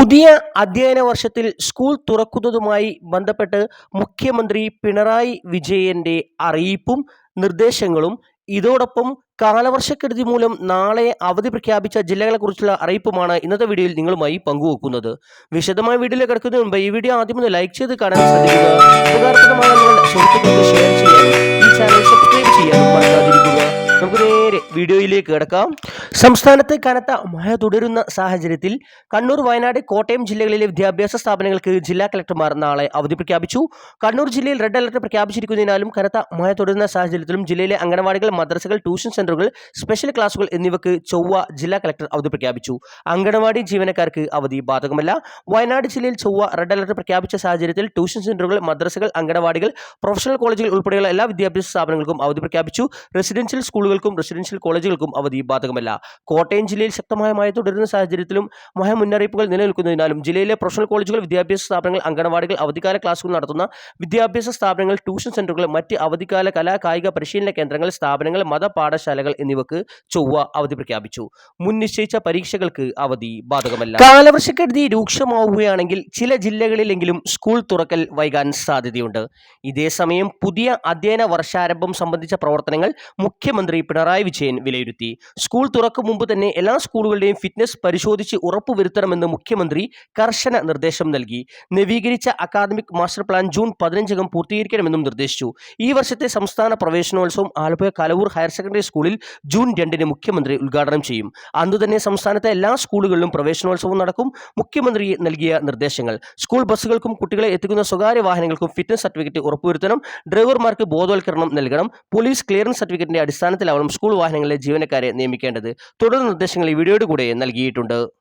പുതിയ അധ്യയന വർഷത്തിൽ സ്കൂൾ തുറക്കുന്നതുമായി ബന്ധപ്പെട്ട് മുഖ്യമന്ത്രി പിണറായി വിജയന്റെ അറിയിപ്പും നിർദ്ദേശങ്ങളും ഇതോടൊപ്പം കാലവർഷക്കെടുതി മൂലം നാളെ അവധി പ്രഖ്യാപിച്ച ജില്ലകളെക്കുറിച്ചുള്ള അറിയിപ്പുമാണ് ഇന്നത്തെ വീഡിയോയിൽ നിങ്ങളുമായി പങ്കുവെക്കുന്നത്. വിശദമായ വീഡിയോയിൽ കിടക്കുന്നതിന് മുമ്പ് ഈ വീഡിയോ ആദ്യം ഒന്ന് ലൈക്ക് ചെയ്ത് കാണാൻ ശ്രദ്ധിക്കുക. ഷെയർ വീഡിയോയിലേക്ക് കിടക്കാം. സംസ്ഥാനത്ത് കനത്ത മഴ തുടരുന്ന സാഹചര്യത്തിൽ കണ്ണൂർ വയനാട് കോട്ടയം ജില്ലകളിലെ വിദ്യാഭ്യാസ സ്ഥാപനങ്ങൾക്ക് ജില്ലാ കളക്ടർമാർ നാളെ അവധി പ്രഖ്യാപിച്ചു. കണ്ണൂർ ജില്ലയിൽ റെഡ് അലർട്ട് പ്രഖ്യാപിച്ചിരിക്കുന്നതിനാലും കനത്ത മഴ തുടരുന്ന സാഹചര്യത്തിലും ജില്ലയിലെ അംഗനവാടികൾ മദ്രസകൾ ട്യൂഷൻ സെന്ററുകൾ സ്പെഷ്യൽ ക്ലാസുകൾ എന്നിവയ്ക്ക് ചൊവ്വ ജില്ലാ കളക്ടർ അവധി പ്രഖ്യാപിച്ചു. അംഗനവാടി ജീവനക്കാർക്ക് അവധി ബാധകമല്ല. വയനാട് ജില്ലയിൽ ചൊവ്വ റെഡ് അലർട്ട് പ്രഖ്യാപിച്ച സാഹചര്യത്തിൽ ട്യൂഷൻ സെന്ററുകൾ മദ്രസകൾ അംഗനവാടികൾ പ്രൊഫഷണൽ കോളേജുകൾ ഉൾപ്പെടെയുള്ള എല്ലാ വിദ്യാഭ്യാസ സ്ഥാപനങ്ങൾക്കും അവധി പ്രഖ്യാപിച്ചു. റെസിഡൻഷ്യൽ സ്കൂളുകൾക്കും റെസിഡൻഷ്യൽ കോളേജുകൾക്കും അവധി ബാധകമല്ല. കോട്ടയം ജില്ലയിൽ ശക്തമായ മഴ തുടരുന്ന സാഹചര്യത്തിലും മഴ മുന്നറിയിപ്പുകൾ നിലനിൽക്കുന്നതിനാലും ജില്ലയിലെ പ്രൊഫഷണൽ കോളേജുകൾ വിദ്യാഭ്യാസ സ്ഥാപനങ്ങൾ അംഗനവാടികൾ അവധിക്കാല ക്ലാസുകൾ നടത്തുന്ന വിദ്യാഭ്യാസ സ്ഥാപനങ്ങൾ ട്യൂഷൻ സെന്ററുകൾ മറ്റ് അവധിക്കാല കലാ കായിക പരിശീലന കേന്ദ്രങ്ങൾ സ്ഥാപനങ്ങൾ മത പാഠശാലകൾ എന്നിവക്ക് ചൊവ്വ അവധി പ്രഖ്യാപിച്ചു. മുൻ നിശ്ചയിച്ച പരീക്ഷകൾക്ക് അവധി ബാധകമല്ല. കാലവർഷക്കെടുതി രൂക്ഷമാവുകയാണെങ്കിൽ ചില ജില്ലകളിലെങ്കിലും സ്കൂൾ തുറക്കൽ വൈകാൻ സാധ്യതയുണ്ട്. ഇതേസമയം പുതിയ അധ്യയന വർഷാരംഭം സംബന്ധിച്ച പ്രവർത്തനങ്ങൾ മുഖ്യമന്ത്രി പിണറായി വിജയൻ വിലയിരുത്തി. സ്കൂൾ തുറക്കും മുമ്പ് തന്നെ എല്ലാ സ്കൂളുകളുടെയും ഫിറ്റ്നസ് പരിശോധിച്ച് ഉറപ്പുവരുത്തണമെന്ന് മുഖ്യമന്ത്രി കർശന നിർദ്ദേശം നൽകി. നവീകരിച്ച അക്കാദമിക് മാസ്റ്റർ പ്ലാൻ ജൂൺ പതിനഞ്ചകം പൂർത്തീകരിക്കണമെന്നും നിർദ്ദേശിച്ചു. ഈ വർഷത്തെ സംസ്ഥാന പ്രവേശനോത്സവം ആലപ്പുഴ കലവൂർ ഹയർ സെക്കൻഡറി സ്കൂളിൽ ജൂൺ രണ്ടിന് മുഖ്യമന്ത്രി ഉദ്ഘാടനം ചെയ്യും. അന്നു തന്നെ സംസ്ഥാനത്തെ എല്ലാ സ്കൂളുകളിലും പ്രവേശനോത്സവം നടക്കും. മുഖ്യമന്ത്രി നൽകിയ നിർദ്ദേശങ്ങൾ. സ്കൂൾ ബസ്സുകൾക്കും കുട്ടികളെ എത്തിക്കുന്ന സ്വകാര്യ വാഹനങ്ങൾക്കും ഫിറ്റ്നസ് സർട്ടിഫിക്കറ്റ് ഉറപ്പുവരുത്തണം. ഡ്രൈവർമാർക്ക് ബോധവൽക്കരണം നൽകണം. പോലീസ് ക്ലിയറൻസ് സർട്ടിഫിക്കറ്റിന്റെ അടിസ്ഥാനത്തിലാവണം സ്കൂൾ ജീവനക്കാരെ നിയമിക്കേണ്ടത് തുടർ നിർദ്ദേശങ്ങൾ ഈ വീഡിയോയുടെ കൂടെ നൽകിയിട്ടുണ്ട്.